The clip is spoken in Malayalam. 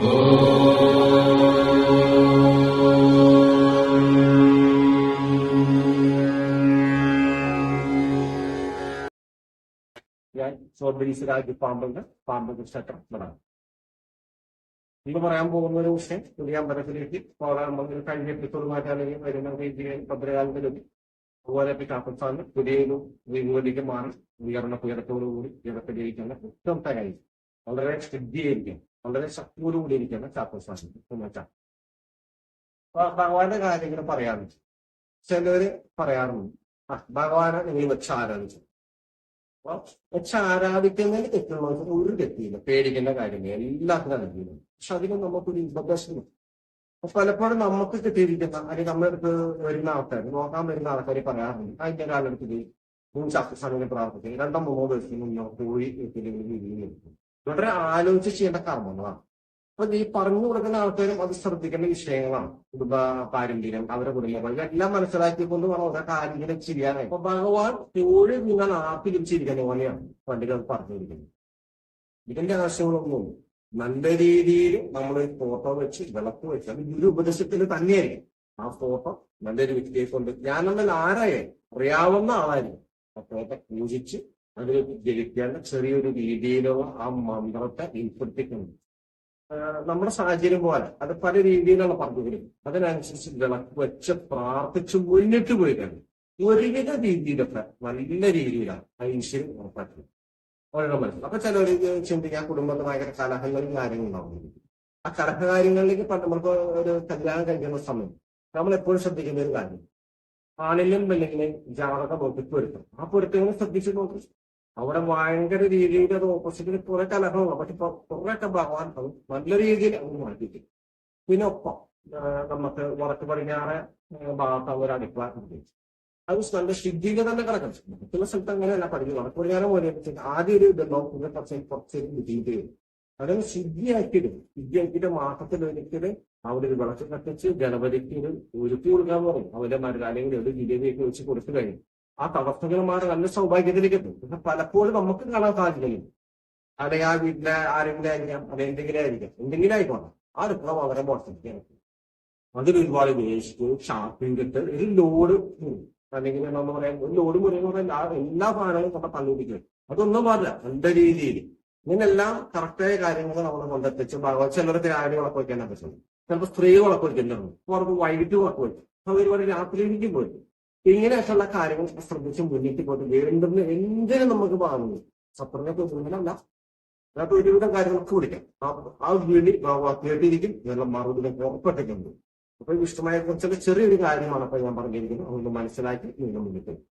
ഞാൻ സ്വർബരീസ് രാജ് പാമ്പുണ്ട് പാമ്പ് ക്ഷേത്രം നടന്നു ഇന്ന് പറയാൻ പോകുന്ന ഒരു വിഷയം പോകാൻ നമ്മൾ കഴിഞ്ഞ എപ്പിസോഡ് അല്ലെങ്കിൽ വരുന്ന രീതിയിൽ ഭദ്രകാലത്തിലും അതുപോലെ പിതാപ്പസ്ഥാനം പുതിയൊരു വിപുലിക്ക് മാറി ഉയർന്ന ഉയരത്തോടുകൂടി ഉയരത്തിലിരിക്കുന്ന ഏറ്റവും തയ്യാറി വളരെ ശ്രദ്ധയായിരിക്കും വളരെ ശക്തിയോടുകൂടി ഇരിക്കുന്ന വെച്ചാൽ ഭഗവാന്റെ കാര്യങ്ങൾ പറയാറുണ്ട്. ചിലവര് പറയാറുണ്ട് ആ ഭഗവാനെ നിങ്ങൾ വെച്ച് ആരാധിച്ചു? അപ്പൊ വെച്ച് ആരാധിക്കുന്നതിൽ തെറ്റുള്ളവർക്ക് ഒരു തെറ്റിയില്ല പേടിക്കേണ്ട കാര്യമില്ല. എല്ലാത്തിനും അനുഭവിക്കുന്നു പക്ഷെ അതിന് നമുക്കൊരു ഉപദേശം പലപ്പോഴും നമുക്ക് കിട്ടിയിരിക്കുന്ന അല്ലെങ്കിൽ നമ്മുടെ അടുത്ത് വരുന്ന ആൾക്കാർ നോക്കാൻ വരുന്ന ആൾക്കാർ പറയാറുണ്ട് അതിന്റെ കാലഘട്ടത്തിൽ മൂന്ന് ശാസ്ത്രസ്ഥാനങ്ങൾ പ്രാർത്ഥിക്കും രണ്ടോ മൂന്നോ ദിവസത്തിന് മുന്നോ കോഴി രീതിയിൽ വളരെ ആലോചിച്ച് ചെയ്യേണ്ട കർമ്മങ്ങളാണ് അപ്പൊ ഈ പറഞ്ഞു കൊടുക്കുന്ന ആൾക്കാരും അത് ശ്രദ്ധിക്കേണ്ട വിഷയങ്ങളാണ്. കുടുംബ പാരമ്പര്യം അവരുടെ കുടുംബങ്ങൾ എല്ലാം മനസ്സിലാക്കിക്കൊണ്ട് വേണം ഓരോ കാര്യങ്ങളും ചെയ്യാനായി അപ്പൊ ഭഗവാൻ തോഴി നിങ്ങൾ ആപ്പിരിച്ചിരിക്കുന്ന പോലെയാണ് പണ്ടികൾ പറഞ്ഞിരിക്കുന്നത്. ഇതിന്റെ ആവശ്യങ്ങളൊന്നും നല്ല രീതിയിൽ നമ്മൾ ഫോട്ടോ വെച്ച് വിളക്ക് വെച്ച് അത് ഗുരു ഉപദേശത്തിൽ തന്നെയായിരിക്കും. ആ ഫോട്ടോ നല്ലൊരു വ്യക്തിയെ കൊണ്ട് ഞാനെന്നാൽ ആരായേ അറിയാവുന്ന ആളായിരിക്കും ആ ഫോട്ടോ പൂജിച്ച് അതിൽ ജയിക്കേണ്ട ചെറിയൊരു രീതിയിലോ ആ മന്ത്രത്തെ ഉൾപ്പെടുത്തിക്കുന്നു നമ്മുടെ സാഹചര്യം പോലെ അത് പല രീതിയിലുള്ള പറഞ്ഞുകൊടുക്കും അതിനനുസരിച്ച് വിളക്ക് വെച്ച് പ്രാർത്ഥിച്ച് മുന്നിട്ട് പോയി കഴിഞ്ഞു ഒരുവിധ രീതിയിലൊക്കെ നല്ല രീതിയിലാണ് ഐശ്വര്യം ഉറപ്പാക്കുന്നത്. ഓരോ മനസ്സിലാവും അപ്പൊ ചിലർ ചിന്തിക്കാൻ കുടുംബത്തിൽ ഭയങ്കര കലഹങ്ങളും കാര്യങ്ങളും ഉണ്ടാവും ആ കലഹ കാര്യങ്ങളിലേക്ക് നമ്മൾക്ക് ഒരു കല്യാണം കഴിക്കുന്ന സമയം നമ്മൾ എപ്പോഴും ശ്രദ്ധിക്കുന്ന ഒരു കാര്യം. ആണിലും പെണ്ണിലും ജാതക പൊരുത്തം ആ പൊരുത്തങ്ങൾ ശ്രദ്ധിച്ച് നോക്കി. അവിടെ ഭയങ്കര രീതിയിൽ അത് ഓപ്പോസിറ്റിൽ കുറെ കലഹമാണ് പക്ഷെ ഇപ്പൊ കുറെയൊക്കെ ഭഗവാൻ അത് നല്ല രീതിയിൽ അത് മാറ്റിക്കും പിന്നെ ഒപ്പം നമുക്ക് വടക്ക് പടിഞ്ഞാറ് ഭാഗത്ത് ഒരു അടുക്കള ഉപയോഗിച്ചു അത് നല്ല ശുദ്ധിയിൽ തന്നെ കിടക്കും മറ്റുള്ള സ്ഥലത്ത് അങ്ങനെയല്ല പഠിക്കും വടക്ക് പടിഞ്ഞാറ് പോലെ ആദ്യം ഒരു ഇതുണ്ടാവും. പിന്നെ കുറച്ച് കുറച്ച് ബുദ്ധിമുട്ട് വരും. അതൊന്ന് ശുദ്ധിയാക്കിയിടും. ശുദ്ധിയാക്കിയിട്ട് മാസത്തിൽ ഒരിക്കൽ അവിടെ ഒരു വിളക്ക് കത്തിച്ച് ഗണപതിക്ക് ഒരു ഒരുക്കി കൊടുക്കാൻ പറയും അവരുടെ മരുന്ന് അല്ലെങ്കിൽ ഒരു ജിലേബിയൊക്കെ വെച്ച് കൊടുത്തു കഴിയും ആ തടസ്സങ്ങൾ മാറി നല്ല സൗഭാഗ്യത്തിലേക്ക് എത്തും പക്ഷെ പലപ്പോഴും നമുക്ക് കാണാൻ സാധിക്കും അല്ലെങ്കിൽ ആ വീട്ടിലെ ആരെങ്കിലും ആയിരിക്കാം അത് എന്തെങ്കിലും ആയിരിക്കാം. എന്തെങ്കിലും ആയിക്കോട്ടെ. ആ ഒരു വളരെ മോശം അതിൽ ഒരുപാട് വേസ്റ്റ് ഷാപ്പിംഗ് കിട്ട് ഒരു ലോഡ് അല്ലെങ്കിൽ എന്താ പറയാ ഒരു ലോഡ് മുറിയെന്ന് പറഞ്ഞാൽ എല്ലാ സാധനങ്ങളും നമ്മുടെ തള്ളിപ്പിക്കും അതൊന്നും പാടില്ല. നല്ല രീതിയിൽ. ഇങ്ങനെല്ലാം കറക്റ്റായ കാര്യങ്ങൾ നമ്മൾ കൊണ്ടെത്തിച്ച് ഭാഗം ചിലർക്ക് രാവിലെ വിളക്ക് വയ്ക്കാൻ പറ്റും. ചിലപ്പോൾ സ്ത്രീ വിളക്ക് വയ്ക്കുന്നുണ്ട് അവർക്ക് വൈകിട്ട് വിളക്ക് വയ്ക്കും അവർ പറയും രാത്രി രാത്രിയിലേക്ക് പോയി. ഇങ്ങനെയൊക്കെയുള്ള കാര്യങ്ങൾ ശ്രദ്ധിച്ച് മുന്നിട്ട് പോയിട്ട് വീണ്ടും എന്തിനും നമുക്ക് വാങ്ങുന്നു? സത്രങ്ങൾക്ക് മുന്നിലല്ല അതിനകത്ത് ഒരുവിധം കാര്യങ്ങളൊക്കെ വിളിക്കാം. ആ- വീട്ടിൽ കേട്ടിരിക്കും നല്ല മറുപടി ഉറപ്പിട്ടിട്ടുണ്ട് അപ്പൊ ഇഷ്ടമായ കുറിച്ചുള്ള ചെറിയൊരു കാര്യമാണ് അപ്പൊ ഞാൻ പറഞ്ഞിരിക്കുന്നത്. അതുകൊണ്ട് മനസ്സിലാക്കി നിങ്ങൾ മുന്നിട്ട്